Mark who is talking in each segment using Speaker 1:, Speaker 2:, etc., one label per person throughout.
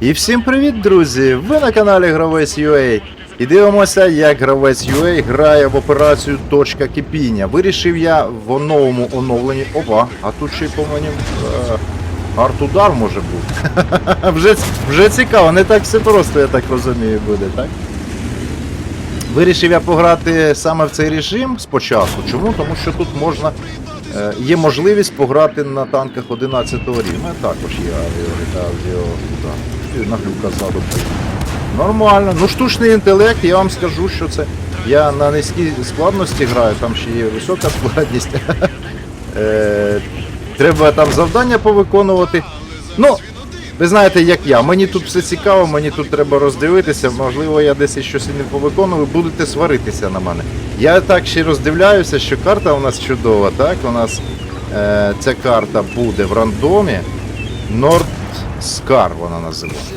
Speaker 1: І всім привіт, друзі! Ви на каналі Гравець UA. І дивимося, як гравець UA грає в операцію Точка кипіння. Вирішив я в новому оновленні. Опа, а тут ще й по мені е, арт-удар може бути. вже, вже цікаво, не так все просто, я так розумію, буде, так? Вирішив я пограти саме в цей режим спочатку. Чому? Тому що тут можна. е, Є можливість пограти на танках 11 рівня. Також є авіо, авіо. І на ззаду. Нормально. Ну штучний інтелект, я вам скажу, що це. Я на низькій складності граю, там ще є висока складність. Е, Треба там завдання повиконувати. Ну, ви знаєте, як я. Мені тут все цікаво, мені тут треба роздивитися. Можливо, я десь щось не повиконую, будете сваритися на мене. Я так ще роздивляюся, що карта у нас чудова, так? У нас е, ця карта буде в рандомі. Nord Scar вона називається.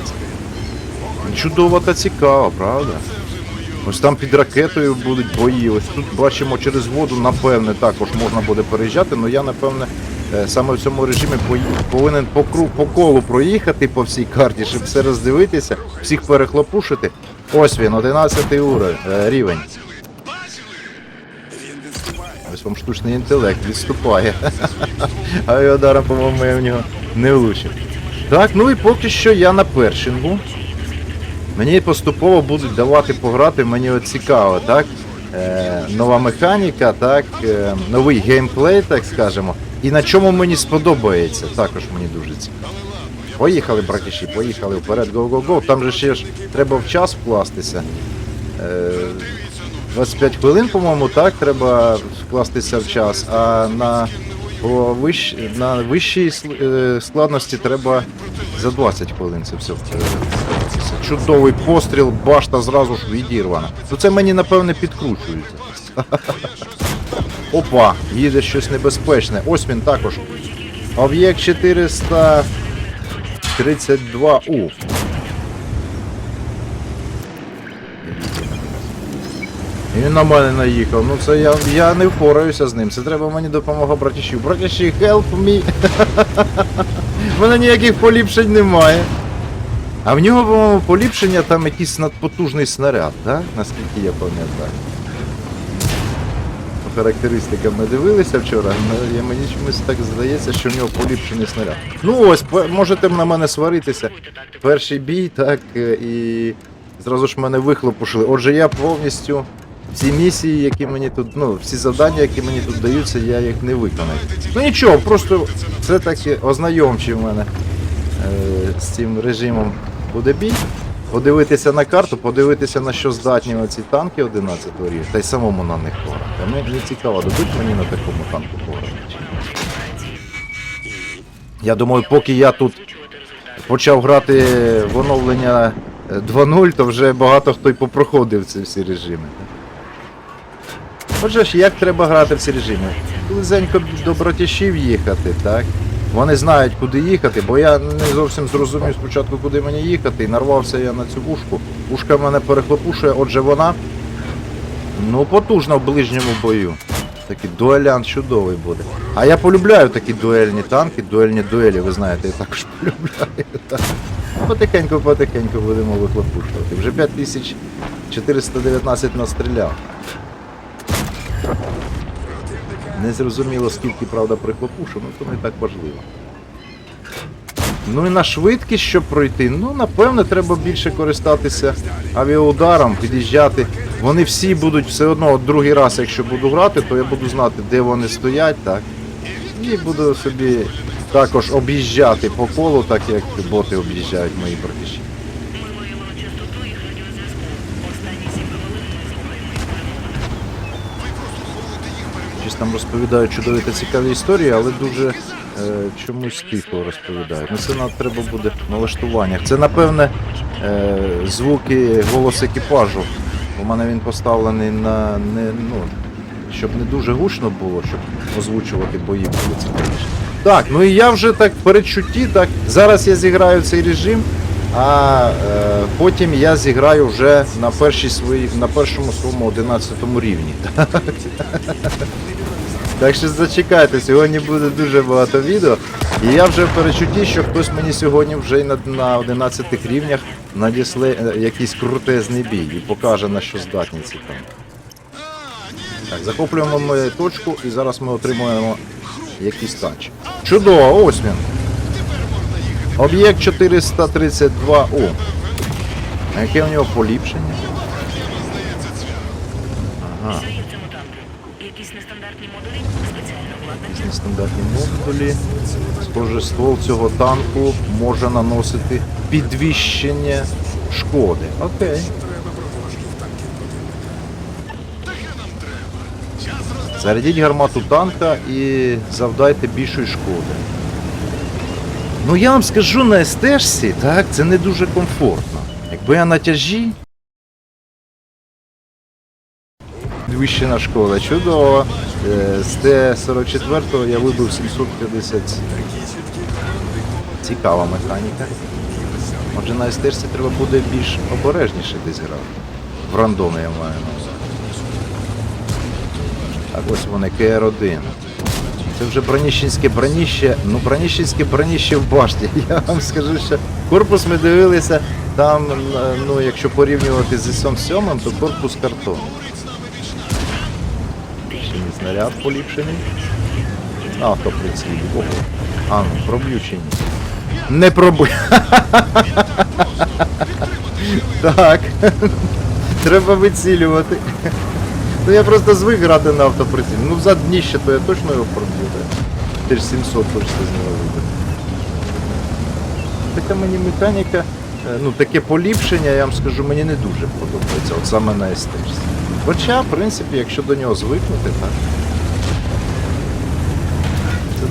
Speaker 1: Чудово та цікаво, правда? Ось там під ракетою будуть бої. Ось тут бачимо через воду, напевне, також можна буде переїжджати, але я напевне е, саме в цьому режимі повинен по, кру- по колу проїхати по всій карті, щоб все роздивитися, всіх перехлопушити. Ось він, 11 уровень, рівень. Ось вам штучний інтелект відступає. А його ударом, по-моєму, я в нього не влучив. Так, ну і поки що я на першингу. Мені поступово будуть давати пограти, мені цікаво, так? Е, нова механіка, так, е, новий геймплей, так скажемо. І на чому мені сподобається, також мені дуже цікаво. Поїхали, братіші, поїхали вперед, го-го-го. Там же ще ж треба в час вкластися. Е, 25 хвилин, по-моєму, так, треба вкластися в час, а на, по вищ, на вищій е, складності треба за 20 хвилин це все вкластися. Чудовий постріл, башта зразу ж відірвана. Ну це мені напевне підкручується. Опа, їде щось небезпечне. Ось він також. Об'єкт 432У. Він на мене наїхав. Ну це я, я не впораюся з ним. Це треба мені допомога братішів. Братіші, help me! У мене ніяких поліпшень немає. А в нього, по-моєму, поліпшення там якийсь надпотужний снаряд, так? Наскільки я пам'ятаю. По характеристикам ми дивилися вчора, але мені чомусь так здається, що в нього поліпшений снаряд. Ну ось, можете на мене сваритися. Перший бій, так, е, і зразу ж мене вихлопушили. Отже, я повністю всі місії, які мені тут, ну, всі завдання, які мені тут даються, я їх не виконаю. Ну нічого, просто це таки ознайомчий в мене е, з цим режимом буде бій. Подивитися на карту, подивитися на що здатні оці танки 11 рівня, та й самому на них пограти. Мені цікаво, дадуть мені на такому танку пограти. Я думаю, поки я тут почав грати в оновлення е, 2.0, то вже багато хто й попроходив ці всі режими. Отже ж, як треба грати в ці режими? Близенько до братішів їхати, так? Вони знають, куди їхати, бо я не зовсім зрозумів спочатку, куди мені їхати, і нарвався я на цю вушку. Вушка мене перехлопушує, отже вона ну потужна в ближньому бою. Такий дуелян чудовий буде. А я полюбляю такі дуельні танки, дуельні дуелі, ви знаєте, я також полюбляю. Так. Потихеньку, потихеньку будемо вихлопушувати. Вже 5419 настріляв. Не зрозуміло, скільки, правда, прихлопушу, ну то не так важливо. Ну і на швидкість, щоб пройти, ну напевне, треба більше користатися авіаударом, під'їжджати. Вони всі будуть все одно, другий раз, якщо буду грати, то я буду знати, де вони стоять, так. І буду собі також об'їжджати по колу, так як боти об'їжджають мої братіші. Там розповідають чудові та цікаві історії, але дуже е, чомусь тихо розповідають. Ну це нам треба буде в налаштуваннях. Це напевне е, звуки голос екіпажу. У мене він поставлений на не ну, щоб не дуже гучно було, щоб озвучувати бої було цікавіше. Так, ну і я вже так в передчутті, так. Зараз я зіграю цей режим, а е, потім я зіграю вже на першій свої, на першому своєму 11 рівні. Так що зачекайте, сьогодні буде дуже багато відео. І я вже в перечутті, що хтось мені сьогодні вже на, на 11 рівнях надісле е, якийсь крутезний бій і покаже на що здатні ці там. Так, захоплюємо ми точку і зараз ми отримуємо якийсь танчик. Чудово, ось він. Об'єкт 432 О. А яке у нього поліпшення? Ага.
Speaker 2: Якісь нестандартні модулі, спеціально
Speaker 1: ствол цього танку може наносити підвищення шкоди. Окей. Зарядіть гармату танка і завдайте більшої шкоди. Ну я вам скажу на СТшці, так, це не дуже комфортно. Якби я на тяжі. Підвищена шкода, чудово. Е, З Т-44 я вибив 750. Цікава механіка. Може на СТшці треба буде більш обережніше десь грати. В рандомі я маю на. Так ось вони КР-1. Це вже броніщенське броніще. Ну, броніщенське броніще в башті. Я вам скажу, що корпус ми дивилися, там, е, ну, якщо порівнювати з ІСом 7, то корпус картон. Снаряд поліпшений. Автоприцілі. Ого. А, ну, проб'ю чи ні? Не пробив. Так. Треба вицілювати. Ну я просто звик грати на автоприцілі. Ну взад дніще, то я точно його проб'ю. Ти ж 700 хочеться з нього вибити. Така мені механіка, е, ну таке поліпшення, я вам скажу, мені не дуже подобається, от саме на естечці. Хоча, в принципі, якщо до нього звикнути, так.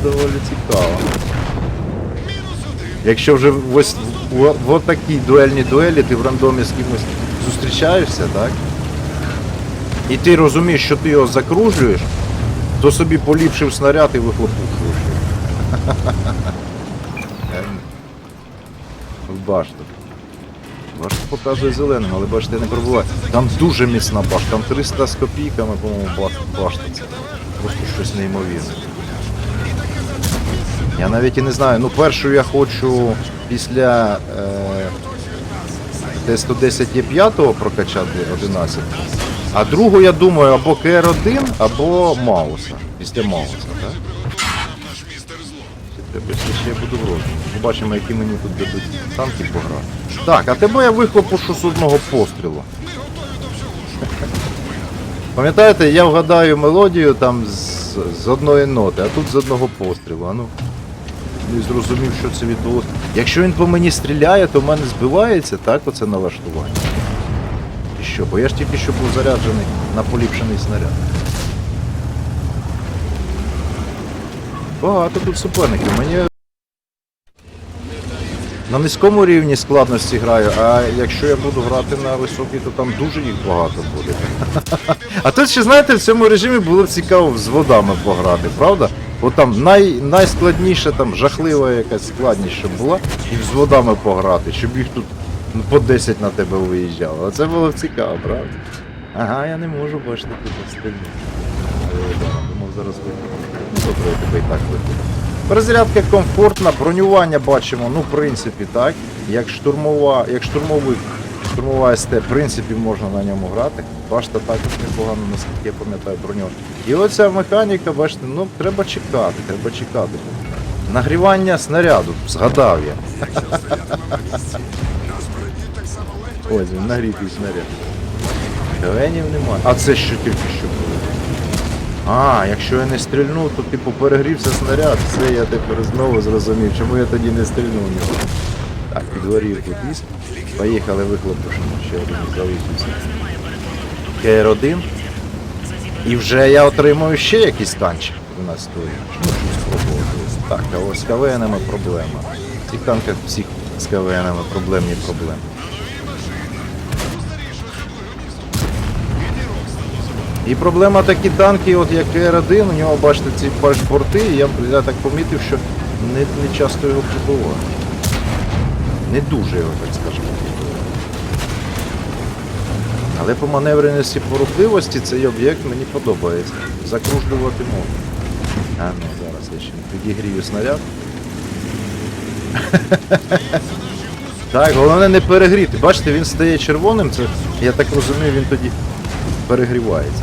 Speaker 1: Доволі цікаво. Якщо вже ось в, в отакій дуельній дуелі ти в рандомі з кимось зустрічаєшся, так? І ти розумієш, що ти його закружуєш, то собі поліпшив снаряд і вихлопушуєш. Ем. В башту. Башта показує зеленим, але бачите, не пробуває. Там дуже міцна башта, там 300 з копійками, по-моєму, баш- башта. Просто щось неймовірне. Я навіть і не знаю. Ну, першу я хочу після е, Т-110 є 5 прокачати 11. А другу, я думаю, або КР-1, або Мауса. Після Мауса, так? Тебе ще я буду в. Побачимо, які мені тут дадуть танки пограти. Так, а тебе я вихлопушу з одного пострілу. Пам'ятаєте, я вгадаю мелодію там з, з одної ноти, а тут з одного пострілу. А ну. Не зрозумів, що це відбулося. Якщо він по мені стріляє, то в мене збивається, так, оце налаштування. І що? Бо я ж тільки що був заряджений на поліпшений снаряд. Багато тут суперників. Мені на низькому рівні складності граю, а якщо я буду грати на високій, то там дуже їх багато буде. А тут ще, знаєте, в цьому режимі було цікаво з водами пограти, правда? От там най, найскладніша, там жахлива якась складність, щоб була, і з водами пограти, щоб їх тут ну, по 10 на тебе виїжджало. А це було цікаво, правда? Ага, я не можу бачити тут стрільнути. Але думав зараз. Ну добре, я тебе і так виходить. Перезарядка комфортна, бронювання бачимо, ну в принципі, так. Як штурмова, як штурмовик, штурмова СТ, в принципі, можна на ньому грати. Башта також непогано, наскільки я пам'ятаю броньована. І оця механіка, бачите, ну треба чекати, треба чекати. Нагрівання снаряду, згадав я. Ось він, нагрітий снаряд. Генів немає. А це що тільки що було? А, якщо я не стрільну, то типу перегрівся снаряд, все, я тепер знову зрозумів, чому я тоді не стрільнув нього. Так, підгорів тут ліс. Поїхали вихлопушимо, ще один залишився. КР-1. І вже я отримую ще якийсь танчик у нас стоїть. Ну. Так, а ось з КВНами проблема. В цих танках всіх з КВНами проблемні проблеми. І проблема такі танки, от як Р1, у нього, бачите, ці пашборти, і я, я так помітив, що не, не часто його прибуває. Не дуже його, так скажемо. Але по маневреності, по рухливості цей об'єкт мені подобається. Закружлювати можна. А ну зараз я ще підігрію снаряд. так, головне не перегріти. Бачите, він стає червоним, це, я так розумію, він тоді перегрівається.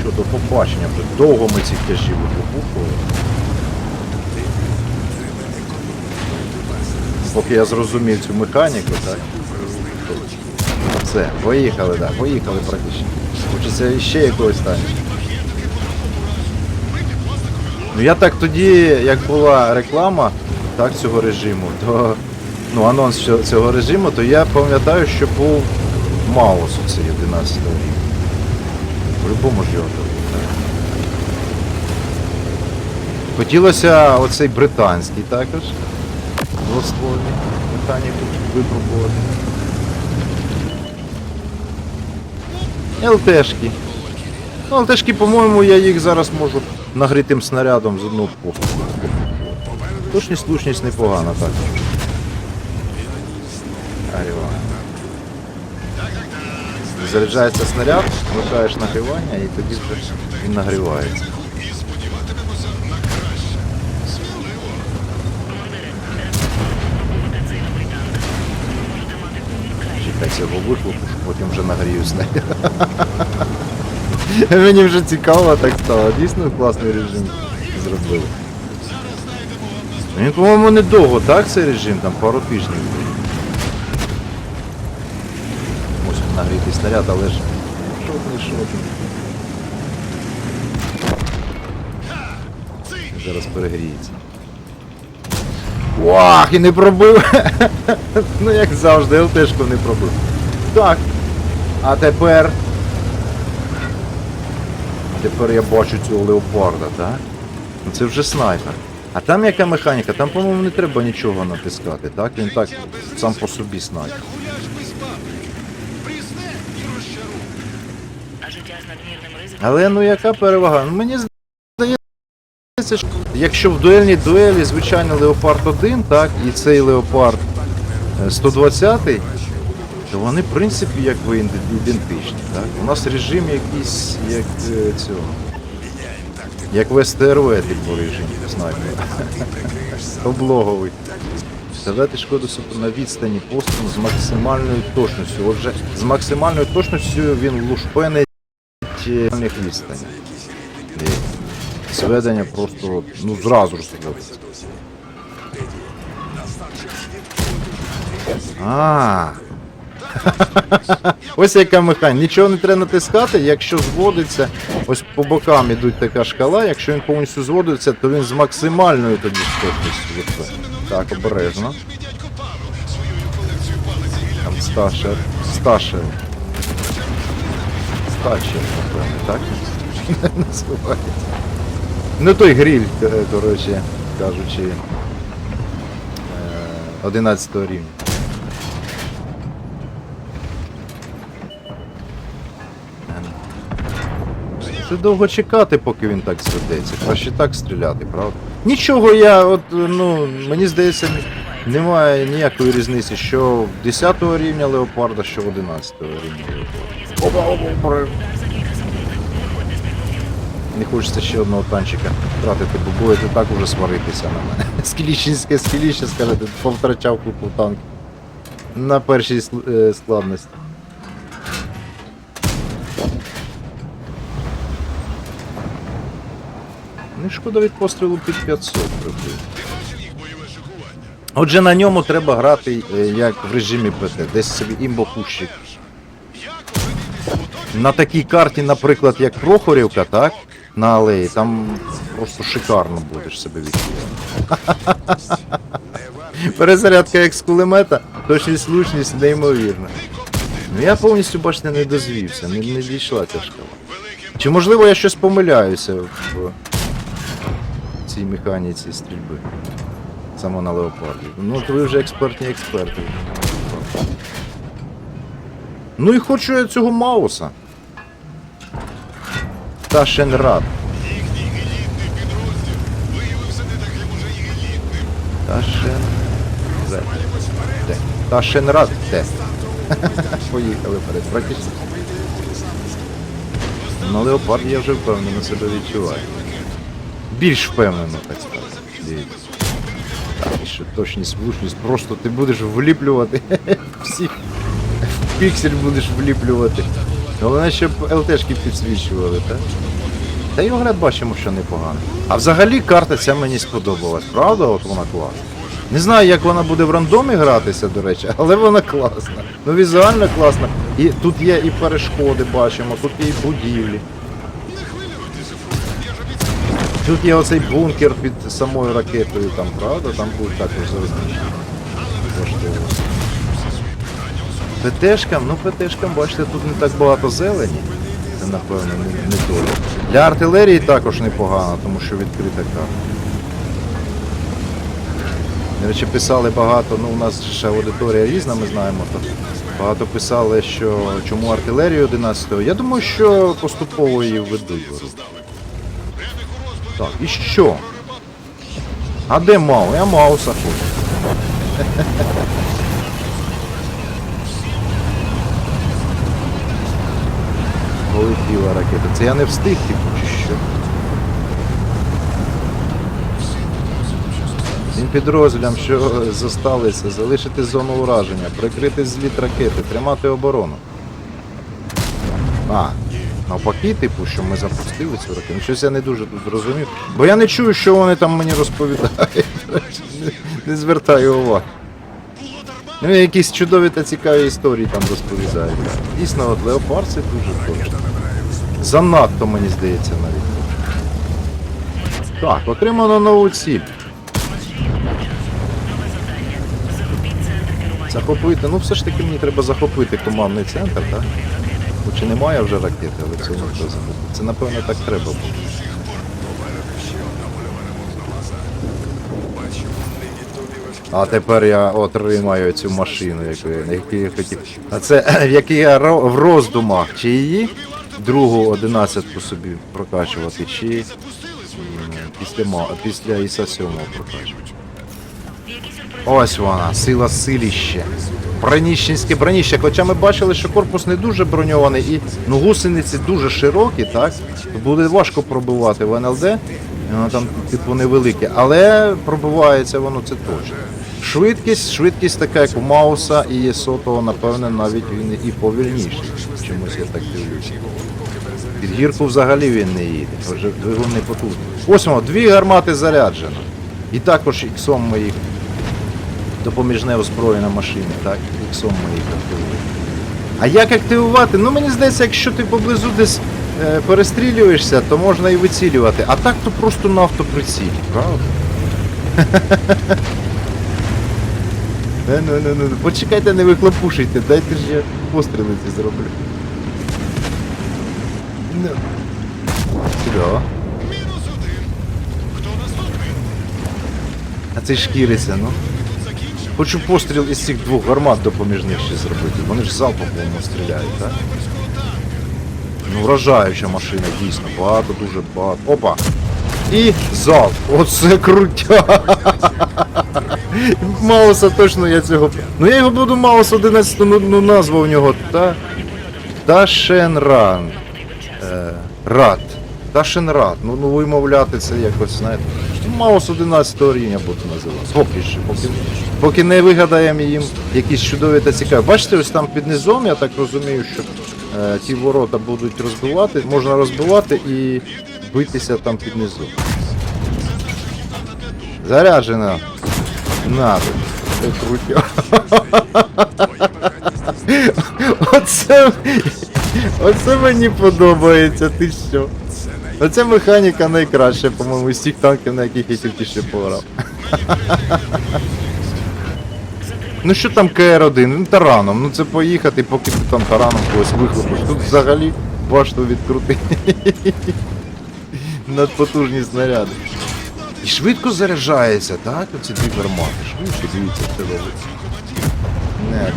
Speaker 1: Що, до побачення вже. Довго ми ці тяжі вибухували. Поки я зрозумів цю механіку, так. Все, поїхали, так, поїхали практично. Хочеться ще якогось танчика. Ну я так тоді, як була реклама так, цього режиму, то ну, анонс цього- режиму, то я пам'ятаю, що був Маус оцей 11 рівня. По-любому ж його так. Хотілося оцей британський також. Двоствольний механіку випробувати. ЛТшки. Ну, ЛТшки, по-моєму, я їх зараз можу нагрітим снарядом з одного походу. Точність, слушність непогана так. Аріва. Заряджається снаряд, вмикаєш нагрівання і тоді вже він нагрівається. Цього вихлопу, потім вже нагрію снаряд. Мені вже цікаво так стало. Дійсно класний режим зробили. Він, по-моєму, недовго, так, цей режим, там пару тижнів. Ось нагрітий снаряд, але ж шотний, шотний. Зараз перегріється. Вах, і не пробив. ну як завжди, ЛТшку не пробив. Так. А тепер. А Тепер я бачу цього леопарда, так? Ну це вже снайпер. А там яка механіка? Там, по-моєму, не треба нічого натискати, так? Він так сам по собі снайпер. Але ну яка перевага? Ну мені що якщо в дуельній дуелі, звичайно, Леопард 1, так, і цей Леопард е, 120, то вони, в принципі, як би ідентичні. Так? У нас режим якийсь, як е, цього. Як в СТРВ, типу режим снайпера. Облоговий. Вставляти шкоду на відстані пострілу з максимальною точністю. Отже, з максимальною точністю він лушпенить дальних відстані. Зведення просто ну зразу ж зводиться. А. Ось яка механіка. Нічого не треба натискати, якщо зводиться, ось по бокам ідуть така шкала, якщо він повністю зводиться, то він з максимальною тоді виходить. Так, обережно. Там Сташер. Сташер. Стачер, напевно, так? Називається. Ну той гриль, е, коротше, кажучи. е, 11 рівня. Це довго чекати, поки він так зведеться. Краще так стріляти, правда? Нічого я, от, ну, мені здається, немає ніякої різниці, що в 10 рівня леопарда, що в 11 рівня леопарда. Опа, опа, опа. Не хочеться ще одного танчика втратити, бо будете так уже сваритися на мене. Скіліщенське скіліще, скажете, повтрачав купу танків. На першій е, складності. Не шкода від пострілу під 500 приблизно. Отже, на ньому треба грати е, як в режимі ПТ, десь собі імбопущик. На такій карті, наприклад, як Прохорівка, так? На алеї, там просто шикарно будеш себе відчувати. Перезарядка як з кулемета, точність слушність неймовірна. Ну я повністю, бачите, не дозвівся, не, не дійшла ця шкала. Чи можливо я щось помиляюся в цій механіці стрільби? Саме на леопарді. Ну, от ви вже експертні експерти. Ну і хочу я цього Мауса. Та Шенрад. Та Шенрад. Де? Та Шенрад. Де? Поїхали вперед. Практично. На леопард я вже впевнено себе відчуваю. Більш впевнено, так сказати. Так, і точність, влучність, просто ти будеш вліплювати всіх. В піксель будеш вліплювати. Головне, щоб ЛТшки підсвічували, так? Та й огляд бачимо, що непогано. А взагалі карта ця мені сподобалась, правда? От вона класна. Не знаю, як вона буде в рандомі гратися, до речі, але вона класна. Ну візуально класна. І тут є і перешкоди, бачимо, тут є і будівлі. Тут є оцей бункер під самою ракетою, там, правда? Там будуть також розміщені. ПТшкам, ну ПТшкам, бачите, тут не так багато зелені. Це напевно не, не то. Для артилерії також непогано, тому що відкрита карта. До речі, писали багато, ну у нас ще аудиторія різна, ми знаємо. То багато писали, що чому артилерію 11-го. Я думаю, що поступово її введуть. Так, і що? А де Мау? Я Мауса хочу. Полетіла ракета. Це я не встиг, типу, чи що? Цим підрозділям, що зосталися, залишити зону ураження, прикрити зліт ракети, тримати оборону. А, навпаки, типу, що ми запустили цю ракету. Ну, Щось я не дуже тут зрозумів. Бо я не чую, що вони там мені розповідають. Не звертаю уваги. Ну, якісь чудові та цікаві історії там розповідають. Дійсно, от леопард це дуже точно. Занадто, мені здається, навіть. Так, отримано нову ціль. Захопити. Ну все ж таки мені треба захопити командний центр, так? Хоч і немає вже ракети, але це треба захопити. Це напевно так треба було. А тепер я отримаю цю машину, яку я, яку я хотів. А це в якій я в роздумах, чи її другу одинадцятку собі прокачувати, чи після, після ІСа 7 прокачувати. Ось вона, сила силіще. Броніщенське броніще. Хоча ми бачили, що корпус не дуже броньований і ну, гусениці дуже широкі, так? Буде важко пробивати в НЛД. Воно там, типу, невелике. Але пробивається воно це точно. Швидкість, швидкість така, як у Мауса і сотого, напевне, навіть він і повільніший. Чомусь я так дивлюся. Під гірку взагалі він не їде, вже двигун не потужний. Ось воно, дві гармати заряджено. І також іксом ми їх допоміжне озброєна машина, так? Іксом ми їх. А як активувати? Ну мені здається, якщо ти поблизу десь е, перестрілюєшся, то можна і вицілювати. А так то просто на автоприцілі, правда? Ну, ну, ну, ну, почекайте, не вихлопушуйте, дайте ж я постріли зроблю. Ну. Сюди.
Speaker 3: Мінус один. Хто наступний?
Speaker 1: А це шкіриться, ну. Хочу постріл із цих двох гармат допоміжних ще зробити. Вони ж залпом по-моєму стріляють, так? Ну, вражаюча машина, дійсно. Багато, дуже багато. Опа! І залп. Оце крутя. Мауса точно я цього. Ну я його буду Маус 11, ну, ну назва у нього. Та... Ташенран. Е, Рад. Ташенрад. Ну, ну вимовляти це якось, знаєте. Маус 11 рівня буду називати. Поки що, поки, поки не вигадаємо їм якісь чудові та цікаві. Бачите, ось там під низом, я так розумію, що е, ті ворота будуть розбивати, можна розбивати і битися там під низом. Заряджено. Надо. Це крутя. Оце, оце мені подобається, ти що? Оця механіка найкраща, по-моєму, з тих танків, на яких я тільки ще пограв. Ну що там КР-1? Ну тараном, ну це поїхати, поки ти там тараном когось вихлопиш. Тут взагалі башту відкрути. Надпотужні снаряди. І швидко заряджається, так? Оці дві гармати. Швидко, дивіться, що робиться. Не.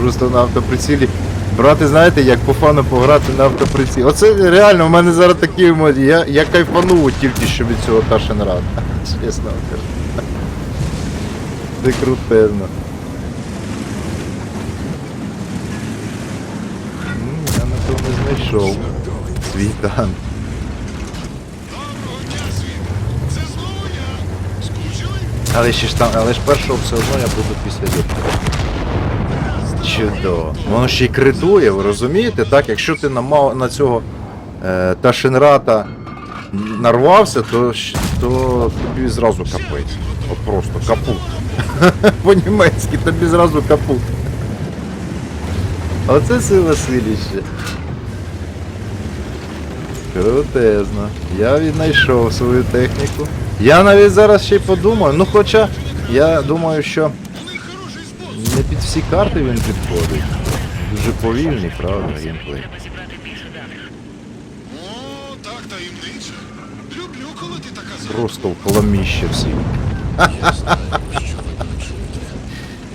Speaker 1: Просто на автоприцілі. Брати, знаєте, як по фану пограти на автоприціл. Оце реально, в мене зараз такі емоції. Я, я кайфанув тільки що від цього Ташенрада. Чесно кажу. Це крутезно. Я на то не знайшов. свій танк. Але ще ж там, але ж першого все одно я буду після цього. Чудово. Воно ще й критує, ви розумієте? Так, якщо ти на, на цього е, Ташинрата нарвався, то, то тобі зразу капець. От просто капут. По-німецьки тобі зразу капут. Оце сила силіще. Крутезно. Я віднайшов свою техніку. Я навіть зараз ще й подумаю, ну хоча я думаю, що не під всі карти він підходить. Дуже повільний, правда,
Speaker 2: даних.
Speaker 3: О, так таємниця. Люблю, коли ти така за.
Speaker 1: Просто в хламіще всі.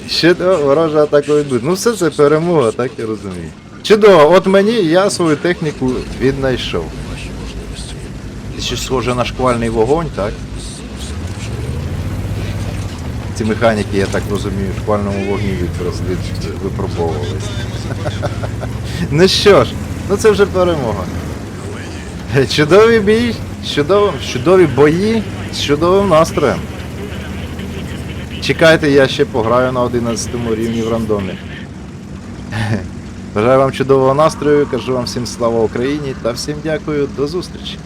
Speaker 1: Ще ворожа атака відбудь. Ну все це перемога, так я розумію. Чудово, от мені я свою техніку віднайшов. Це ще схоже на шквальний вогонь, так? Ці механіки, я так розумію, в шквальному вогні від, випробовувались. ну що ж, ну це вже перемога. Чудовий бій, чудові, чудові бої з чудовим настроєм. Чекайте, я ще пограю на 11 рівні в рандомі. Бажаю вам чудового настрою, кажу вам всім слава Україні та всім дякую, до зустрічі.